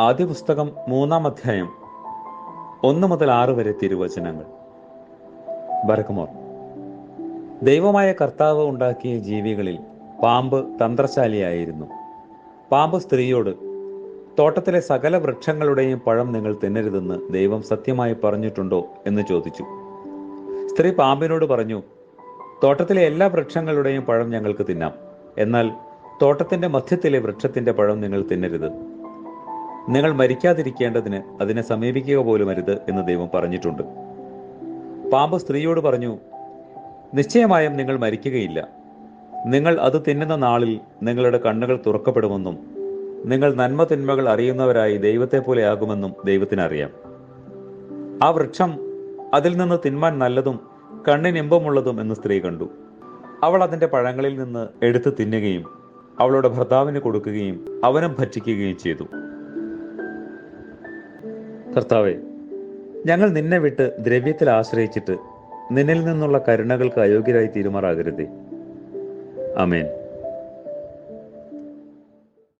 ആദ്യ പുസ്തകം മൂന്നാം അധ്യായം ഒന്ന് മുതൽ ആറ് വരെ തിരുവചനങ്ങൾ. ബരക്കുമോർ ദൈവമായ കർത്താവ് ഉണ്ടാക്കിയ ജീവികളിൽ പാമ്പ് തന്ത്രശാലിയായിരുന്നു. പാമ്പ് സ്ത്രീയോട് തോട്ടത്തിലെ സകല വൃക്ഷങ്ങളുടെയും പഴം നിങ്ങൾ തിന്നരുതെന്ന് ദൈവം സത്യമായി പറഞ്ഞിട്ടുണ്ടോ? എന്ന് ചോദിച്ചു. സ്ത്രീ പാമ്പിനോട് പറഞ്ഞു തോട്ടത്തിലെ എല്ലാ വൃക്ഷങ്ങളുടെയും പഴം ഞങ്ങൾക്ക് തിന്നാം. എന്നാൽ തോട്ടത്തിന്റെ മധ്യത്തിലെ വൃക്ഷത്തിന്റെ പഴം നിങ്ങൾ തിന്നരുത്. നിങ്ങൾ മരിക്കാതിരിക്കേണ്ടതിന് അതിനെ സമീപിക്കുക പോലും അരുത് എന്ന് ദൈവം പറഞ്ഞിട്ടുണ്ട്. പാമ്പ് സ്ത്രീയോട് പറഞ്ഞു നിശ്ചയമായും നിങ്ങൾ മരിക്കുകയില്ല. നിങ്ങൾ അത് തിന്നുന്ന നാളിൽ നിങ്ങളുടെ കണ്ണുകൾ തുറക്കപ്പെടുമെന്നും നിങ്ങൾ നന്മ തിന്മകൾ അറിയുന്നവരായി ദൈവത്തെ പോലെ ആകുമെന്നും ദൈവത്തിനറിയാം. ആ വൃക്ഷം അതിൽ നിന്ന് തിന്മാൻ നല്ലതും കണ്ണിനിമ്പമുള്ളതും എന്ന് സ്ത്രീ കണ്ടു. അവൾ അതിന്റെ പഴങ്ങളിൽ നിന്ന് എടുത്ത് തിന്നുകയും അവളുടെ ഭർത്താവിന് കൊടുക്കുകയും അവനും ഭക്ഷിക്കുകയും ചെയ്തു. കർത്താവെ ഞങ്ങൾ നിന്നെ വിട്ട് ദ്രവ്യത്തിൽ ആശ്രയിച്ചിട്ട് നിന്നിൽ നിന്നുള്ള കരുണകൾക്ക് അയോഗ്യരായി തീരുമാറാകരുതേ. അമേൻ